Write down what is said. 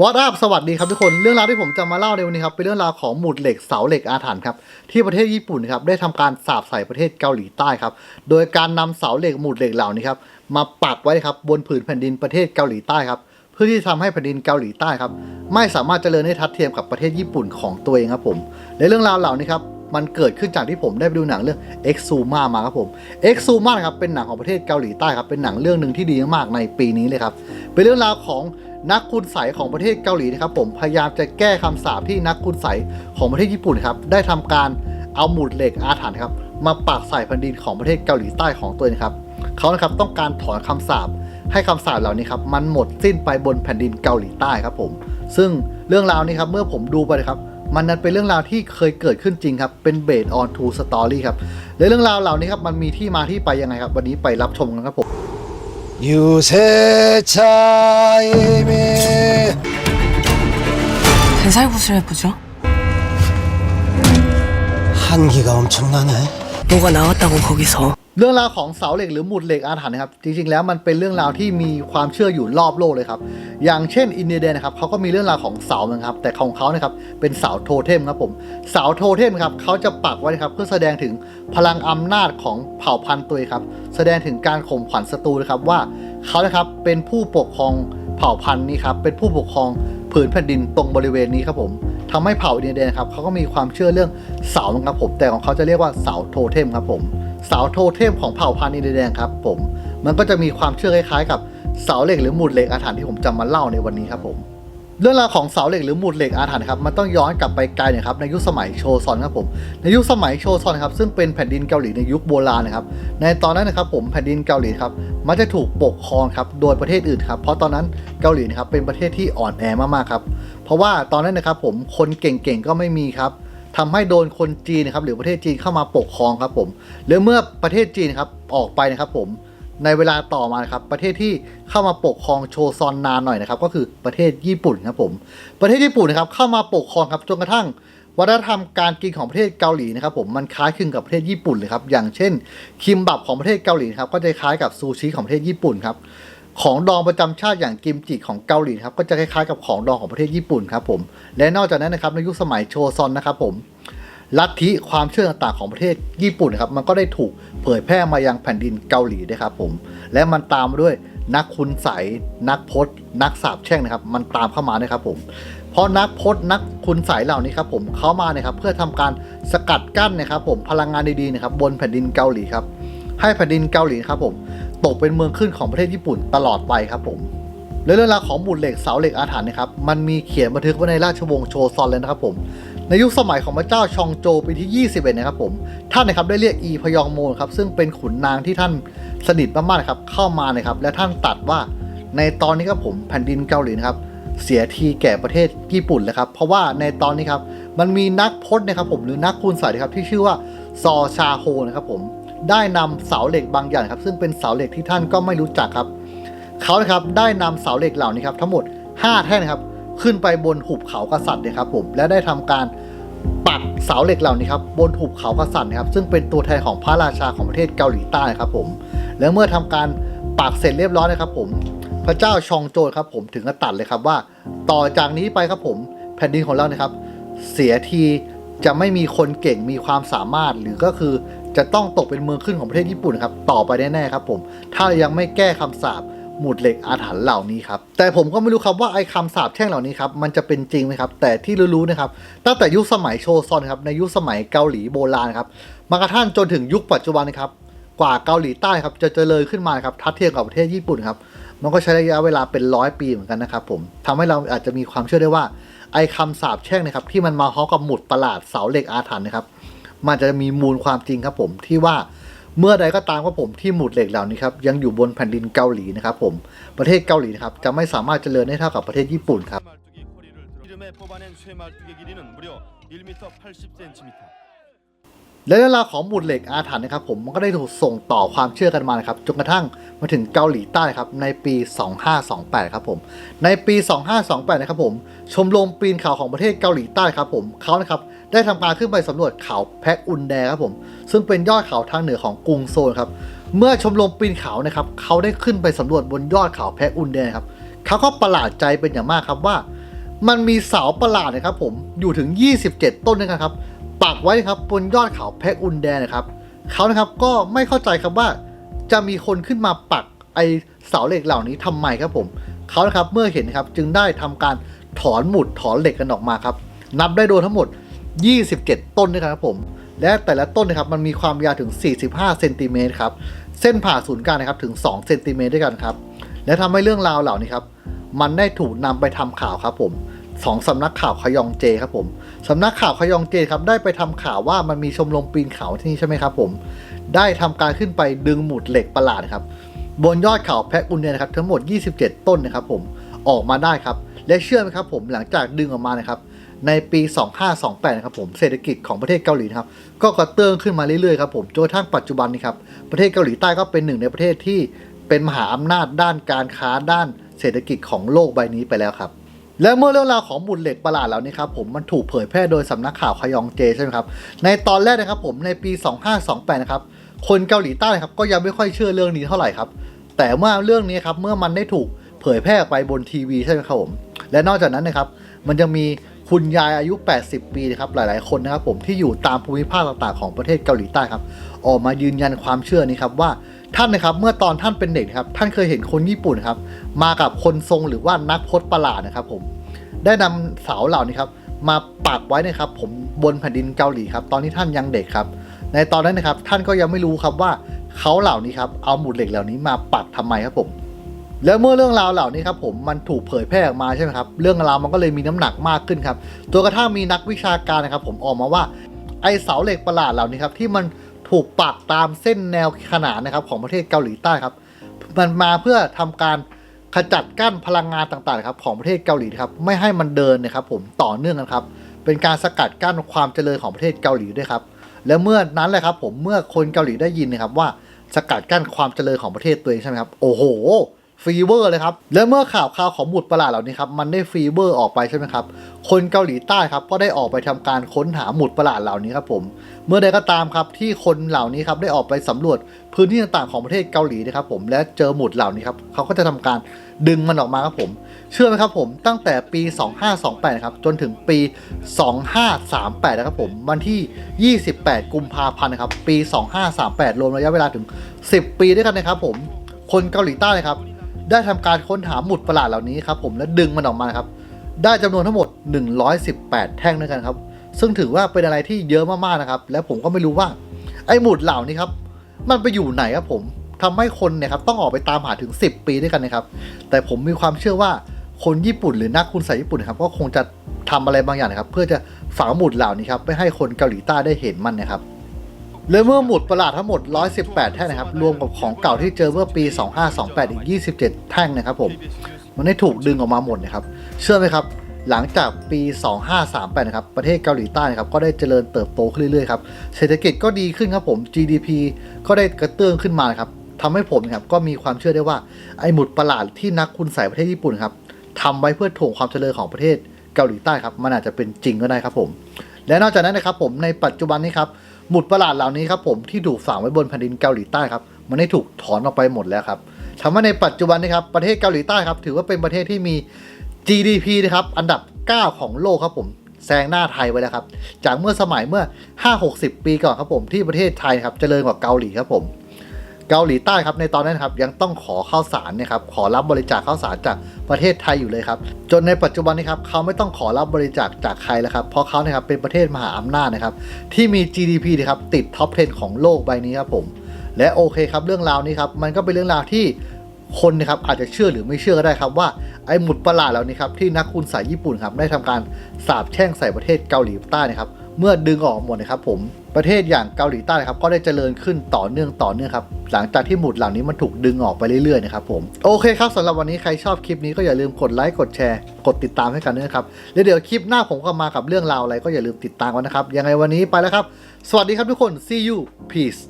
วอตอัพสวัสดีครับทุกคนเรื่องราวที่ผมจะมาเล่าในวันนี้ครับเป็นเรื่องราวของหมุดเหล็กเสาเหล็กอาถรรพ์ครับที่ประเทศญี่ปุ่นครับได้ทำการสาบใส่ประเทศเกาหลีใต้ครับโดยการนำเสาเหล็กหมุดเหล็กเหล่านี้ครับมาปักไว้ครับบนผืนแผ่นดินประเทศเกาหลีใต้ครับเพื่อที่จะทำให้แผ่นดินเกาหลีใต้ครับไม่สามารถเจริญได้ทัดเทียมกับประเทศญี่ปุ่นของตัวเองครับผมในเรื่องราวเหล่านี้ครับมันเกิดขึ้นจากที่ผมได้ไปดูหนังเรื่อง Exuma มาครับผม Exuma ครับเป็นหนังของประเทศเกาหลีใต้ครับเป็นหนังเรื่องหนึ่งที่ดีมากในปีนี้เลยครับเป็นเรื่องราวของ นักคุณใสของประเทศเกาหลีนะครับผมพยายามจะแก้คำสาปที่นักคุณใสของประเทศญี่ปุ่นครับได้ทำการเอาหมุดเหล็กอาถรรพ์ครับมาปักใส่แผ่นดินของประเทศเกาหลีใต้ของตัวเองครับเขานะครับต้องการถอนคำสาปให้คำสาปเหล่านี้ครับมันหมดสิ้นไปบนแผ่นดินเกาหลีใต้ครับผม ซึ่งเรื่องราวนี้ครับเมื่อผมดูไปนะครับมันนั้นเป็นเรื่องราวที่เคยเกิดขึ้นจริงครับ เป็นเบสออนทูสตอรี่ครับและเรื่องราวเหล่านี้ครับมันมีที่มาที่ไปยังไงครับ วันนี้ไปรับชมกันครับผม 유세차임이 대살구슬 해보죠. 한기가 엄청나네. 뭐가 나왔다고 거기서. เรื่องราวของเสาเหล็กหรือหมุดเหล็กอาถรรพ์นะครับ จริงๆแล้วมันเป็นเรื่องราวที่มีความเชื่ออยู่รอบโลกเลยครับ อย่างเช่นอินเดียนะครับเขาก็มีเรื่องราวของเสาเหมือนกันครับ แต่ของเขานะครับเป็นเสาโทเทมครับผม เสาโทเทมครับเขาจะปักไว้นะครับเพื่อแสดงถึงพลังอำนาจของเผ่าพันธุ์ตัวครับ แสดงถึงการข่มขวัญศัตรูนะครับว่าเขานะครับเป็นผู้ปกครองเผ่าพันธุ์นี้ครับ เป็นผู้ปกครองผืนแผ่นดินตรงบริเวณนี้ครับผม ทำให้เผ่าอินเดียนครับเขาก็มีความเชื่อเรื่องเสาครับผมแต่ของเขาจะเรียกว่าเสาโทเทมครับผมเสาโทเทมของเผ่าพันธุ์อินเดียครับผมมันก็จะมีความเชื่อคล้ายๆ กับเสาเหล็กหรือหมุดเหล็กอาถรรพ์ที่ผมจะมาเล่าในวันนี้ครับผม เรื่องราวของเสาเหล็กหรือหมุดเหล็กอาถรรพ์ครับมันต้องย้อนกลับไปไกลนะครับในยุคสมัยโชซอนครับผมในยุคสมัยโชซอนครับซึ่งเป็นแผ่นดินเกาหลีในยุคโบราณนะครับในตอนนั้นนะครับผมแผ่นดินเกาหลีครับมันจะถูกปกครองครับโดยประเทศอื่นครับเพราะตอนนั้นเกาหลีนะครับเป็นประเทศที่อ่อนแอมากๆครับเพราะว่าตอนนั้นนะครับผมคนเก่งๆก็ไม่มีครับทำให้โดนคนจีนนะครับหรือประเทศจีนเข้ามาปกครองครับผมหรือเมื่อประเทศจีนครับออกไปนะครับผม ในเวลาต่อมาครับประเทศที่เข้ามาปกครองโชซอนนานหน่อยนะครับก็คือประเทศญี่ปุ่นครับผมประเทศญี่ปุ่นนะครับเข้ามาปกครองครับจนกระทั่งวัฒนธรรมการกินของประเทศเกาหลีนะครับผมมันคล้ายคลึงกับประเทศญี่ปุ่นเลยครับอย่างเช่น คิมบับของประเทศเกาหลีครับก็จะคล้ายกับซูชิของประเทศญี่ปุ่นครับของดองประจำชาติอย่างกิมจิของเกาหลีครับก็จะคล้ายๆกับของดองของประเทศญี่ปุ่นครับผมและนอกจากนั้นนะครับในยุคสมัยโชซอนนะครับผม ลัทธิความเชื่อต่างๆของประเทศญี่ปุ่นนะครับมันก็ได้ถูกเผยแพร่มายังแผ่นดินเกาหลีด้วยครับผมและมันตามมาด้วยนักคุณใสนักพจน์นักสาบแช่งนะครับ มันตามเข้ามาด้วยครับผมเพราะนักพจน์นักคุณใสเหล่านี้ครับผมเขามาเนี่ยครับเพื่อทำการสกัดกั้นนะครับผมพลังงานดีๆนะครับบนแผ่นดินเกาหลีครับให้แผ่นดินเกาหลีครับผมตกเป็นเมืองขึ้นของประเทศญี่ปุ่นตลอดไปครับผมและเรื่องราวของหมุดเหล็กเสาเหล็กอาถรรพ์นะครับมันมีเขียนบันทึกไว้ในราชวงศ์โชซอนเลยนะครับผม ในยุคสมัยของพระเจ้าชองโจปีที่ 21นะครับผมท่านนะครับได้เรียกอีพยองโมนครับซึ่งเป็นขุนนางที่ท่านสนิทมากๆนะครับเข้ามานะครับและท่านตัดว่าในตอนนี้ครับผมแผ่นดินเกาหลีนะครับเสียทีแก่ประเทศญี่ปุ่นเลยครับเพราะว่าในตอนนี้ครับมันมีนักพจน์นะครับผมหรือนักคุณใสยครับที่ชื่อว่าซอชาโฮนะครับผมได้นำเสาเหล็กบางอย่างครับซึ่งเป็นเสาเหล็กที่ท่านก็ไม่รู้จักครับเขานะครับได้นำเสาเหล็กเหล่านี้ครับทั้งหมด 5 แท่งนครับ ขึ้นไปบนหุบเขากษัตริย์นะครับผมและได้ทำการปักเสาเหล็กเหล่านี้ครับบนหุบเขากษัตริย์นะครับซึ่งเป็นตัวแทนของพระราชาของประเทศเกาหลีใต้ครับผมแล้วเมื่อทำการปักเสร็จเรียบร้อยนะครับผมพระเจ้าชองโจรครับผมถึงกับตัดเลยครับว่า ต่อจากนี้ไปครับผมแผ่นดินของเรานะครับ เสียทีจะไม่มีคนเก่งมีความสามารถหรือก็คือจะต้องตกเป็นเมืองขึ้นของประเทศญี่ปุ่นครับต่อไปแน่ๆครับผม ถ้ายังไม่แก้คำสาป หมุดเหล็กอาถรรพ์เหล่านี้ครับ แต่ผมก็ไม่รู้ครับว่าไอ้คำสาปแช่งเหล่านี้ครับมันจะเป็นจริงไหมครับ แต่ที่รู้ๆนะครับ ตั้งแต่ยุคสมัยโชซอนครับในยุคสมัยเกาหลีโบราณครับมากระทั่งจนถึงยุคปัจจุบันนะครับกว่าเกาหลีใต้ครับจะเจริญขึ้นมาครับทัดเทียมกับประเทศญี่ปุ่นครับมันก็ใช้ระยะเวลาเป็นร้อยปีเหมือนกันนะครับผมทำให้เราอาจจะมีความเชื่อได้ว่า ไอ้คำสาปแช่งนะครับที่มันมาฮ้อกับหมุดประหลาดเสาเหล็กอาถรรพ์นะครับมันจะมีมูลความจริงครับผมที่ว่า เมื่อใดก็ตามว่าผมที่หมุดเหล็กเหล่านี้ครับยังอยู่บนแผ่นดินเกาหลีนะครับผมประเทศเกาหลีนะครับจะไม่สามารถเจริญได้เท่ากับประเทศญี่ปุ่นครับ และเรื่องราวของหมุดเหล็กอาถรรพ์นะครับผมมันก็ได้ถูกส่งต่อความเชื่อกันมานะครับจนกระทั่งมาถึงเกาหลีใต้ครับในปี 2528 ครับผมในปี 2528 นะครับผมชมรมปีนเขาของประเทศเกาหลีใต้ครับผมเขานะครับ ได้ทำการขึ้นไปสำรวจเขาแพกอุนแดครับผม ซึ่งเป็นยอดเขาทางเหนือของกรุงโซลครับ เมื่อชมรมปีนเขานะครับเขาได้ขึ้นไปสำรวจบนยอดเขาแพกอุนแดครับเขาก็ประหลาดใจเป็นอย่างมากครับว่า มันมีเสาประหลาดนะครับผมอยู่ถึง 27 ต้นด้วยกันครับปักไว้นะครับบนยอดเขาแพะอุนแดนะครับเขานะครับก็ไม่เข้าใจครับว่า จะมีคนขึ้นมาปักไอเสาเหล็กเหล่านี้ทำไมครับผมเขานะครับเมื่อเห็นครับจึงได้ทำการถอนหมุดถอนเหล็กกันออกมาครับ นับได้โดยทั้งหมด 27 ต้นด้วยกันครับผม และแต่ละต้นนะครับมันมีความยาวถึง 45 เซนติเมตรครับ เส้นผ่าศูนย์กลางนะครับถึง 2 เซนติเมตรด้วยกันครับ และทำให้เรื่องราวเหล่านี้ครับ มันได้ถูกนำไปทำข่าวครับผมสองสำนักข่าวขยองเจครับผมสำนักข่าวขยองเจครับได้ไปทำข่าวว่ามันมีชมรมปีนเขาที่นี่ใช่ไหมครับผม ได้ทำการขึ้นไปดึงหมุดเหล็กประหลาดครับบนยอดเขาแพะอุนเนียนะครับทั้งหมด 27 ต้นนะครับผมออกมาได้ครับ และเชื่อไหมครับผมหลังจากดึงออกมานะครับ ในปี 2528นะครับผมเศรษฐกิจของประเทศเกาหลีครับก็กระเตื้องขึ้นมาเรื่อยๆครับผมจนกระทั่งปัจจุบันนี้ครับประเทศเกาหลีใต้ก็เป็นหนึ่งในประเทศที่เป็นมหาอำนาจด้านการค้าด้านเศรษฐกิจของโลกใบนี้ไปแล้วครับ และเมื่อเรื่องราวของหมุดเหล็กประหลาดเหล่านี้ครับผมมันถูกเผยแพร่โดยสำนักข่าวขยองเจใช่ไหมครับในตอนแรกนะครับผมในปี 2528 นะครับคนเกาหลีใต้นะครับก็ยังไม่ค่อยเชื่อเรื่องนี้เท่าไหร่ครับ แต่เมื่อเรื่องนี้ครับเมื่อมันได้ถูกเผยแพร่ไปบนทีวีใช่ไหมครับผมและนอกจากนั้นนะครับมันยังมี คุณยายอายุ 80 ปีนะครับหลาย ๆ คนนะครับผมที่อยู่ตามภูมิภาคต่าง ๆ ของประเทศเกาหลีใต้ครับออกมายืนยันความเชื่อนี้ครับว่าท่านนะครับเมื่อตอนท่านเป็นเด็กครับท่านเคยเห็นคนญี่ปุ่นครับมากับคนทรงหรือว่านักพจน์ประหลาดนะครับผมได้นำเสาเหล่านี้ครับมาปักไว้นะครับผมบนแผ่นดินเกาหลีครับตอนที่ท่านยังเด็กครับ ในตอนนั้นนะครับท่านก็ยังไม่รู้ครับว่าเขาเหล่านี้ครับเอาหมุดเหล็กเหล่านี้มาปักทำไมครับผม แล้วเมื่อเรื่องราวเหล่านี้ครับผมมันถูกเผยแพร่ออกมาใช่ไหมครับเรื่องราวมันก็เลยมีน้ำหนักมากขึ้นครับตัวกระทั่งมีนักวิชาการนะครับผมออกมาว่าไอเสาเหล็กประหลาดเหล่านี้ครับที่มันถูกปักตามเส้นแนวขนานนะครับของประเทศเกาหลีใต้ครับ มันมาเพื่อทำการขจัดกั้นพลังงานต่างๆครับของประเทศเกาหลีครับไม่ให้มันเดินนะครับผมต่อเนื่องกันครับเป็นการสกัดกั้นความเจริญของประเทศเกาหลีด้วยครับแล้วเมื่อนั้นแหละครับผมเมื่อคนเกาหลีได้ยินนะครับว่าสกัดกั้นความเจริญของประเทศตัวเองใช่ไหมครับโอ้โห ฟีเวอร์เลยครับ แล้วเมื่อข่าวข่าวของหมุดประหลาดเหล่านี้ครับ มันได้ฟีเวอร์ออกไปใช่ไหมครับ คนเกาหลีใต้ครับ ก็ได้ออกไปทำการค้นหาหมุดประหลาดเหล่านี้ครับผม เมื่อใดก็ตามครับที่คนเหล่านี้ครับได้ออกไปสำรวจพื้นที่ต่างๆของประเทศเกาหลีนะครับผม และเจอหมุดเหล่านี้ครับเขาก็จะทำการดึงมันออกมาครับผม เชื่อไหมครับผม ตั้งแต่ปี 2528 ครับ จนถึงปี 2538 นะครับผม วันที่ 28 กุมภาพันธ์นะครับ ปี 2538 รวมระยะเวลาถึง 10 ปีด้วยกันนะครับผม คนเกาหลีใต้นะครับ ได้ทำการค้นหาหมุดประหลาดเหล่านี้ครับผมและดึงมันออกมาครับได้จำนวนทั้งหมด 118 แท่งด้วยกันครับ ซึ่งถือว่าเป็นอะไรที่เยอะมากๆนะครับ และผมก็ไม่รู้ว่า ไอ้หมุดเหล่านี้ครับ มันไปอยู่ไหนครับผมทำให้คนเนี่ยครับต้องออกไปตามหาถึง 10 ปีด้วยกันนะครับ แต่ผมมีความเชื่อว่าคนญี่ปุ่นหรือนักคุณใส่ญี่ปุ่นนครับก็คงจะทำอะไรบางอย่างนะครับ เพื่อจะฝังหมุดเหล่านี้ครับไม่ให้คนเกาหลีใต้ได้เห็นมันนะครับ และเมื่อหมุดประหลาดทั้งหมด 118 แท่งนะครับ รวมกับของเก่าที่เจอเมื่อปี 2528 อีก 27 แท่งนะครับผม มันได้ถูกดึงออกมาหมดนะครับ เชื่อไหมครับ หลังจากปี 2538 นะครับ ประเทศเกาหลีใต้นะครับ ก็ได้เจริญเติบโตขึ้นเรื่อยๆครับ เศรษฐกิจก็ดีขึ้นครับผม GDP ก็ได้กระเตื้องขึ้นมานครับทำให้ผมนะครับก็มีความเชื่อได้ว่า ไอ้หมุดประหลาดที่นักคุณใส่ประเทศญี่ปุ่นครับทำไว้เพื่อถ่วงความเจริญของประเทศเกาหลีใต้ครับ มันอาจจะเป็นจริงก็ได้ครับผม และนอกจากนั้นนะครับผมในปัจจุบันนี้ครับ หมุดประหลาดเหล่านี้ครับผมที่ถูกฝังไว้บนแผ่นดินเกาหลีใต้ครับมันได้ถูกถอนออกไปหมดแล้วครับทำให้ในปัจจุบันนี้ครับประเทศเกาหลีใต้ครับถือว่าเป็นประเทศที่มี GDP นะครับอันดับ 9 ของโลกครับผมแซงหน้าไทยไว้แล้วครับ จากเมื่อสมัยเมื่อ 5-60 ปีก่อนครับผมที่ประเทศไทยครับเจริญกว่าเกาหลีครับผม เกาหลีใต้ครับในตอนนั้นครับยังต้องขอข้าวสารเนะครับขอรับบริจาคข้าวสารจากประเทศไทยอยู่เลยครับจนในปัจจุบันนี้ครับเขาไม่ต้องขอรับบริจาคจากใครแล้วครับเพราะเขาเนะครับเป็นประเทศมหาอำนาจนะครับที่มี GDP นะครับติดท็อป 10 ของโลกใบนี้ครับผม และโอเคครับเรื่องราวนี้ครับมันก็เป็นเรื่องราวที่คนนะครับอาจจะเชื่อหรือไม่เชื่อก็ได้ครับว่าไอ้หมุดประหลาดเหล่านี้ครับที่นักคุณสายญี่ปุ่นครับได้ทำการสาบแช่งใส่ประเทศเกาหลีใต้นะครับ เมื่อดึงออกหมดนะครับผมประเทศอย่างเกาหลีใต้ครับก็ได้เจริญขึ้นต่อเนื่องต่อเนื่องครับหลังจากที่หมุดเหล่านี้มันถูกดึงออกไปเรื่อยๆนะครับผมโอเคครับสำหรับวันนี้ใครชอบคลิปนี้ก็อย่าลืมกดไลค์กดแชร์กดติดตามให้กันด้วยนะครับแล้วเดี๋ยวคลิปหน้าผมก็มากับเรื่องราวอะไรก็อย่าลืมติดตามกันนะครับยังไงวันนี้ไปแล้วครับ สวัสดีครับทุกคน see you peace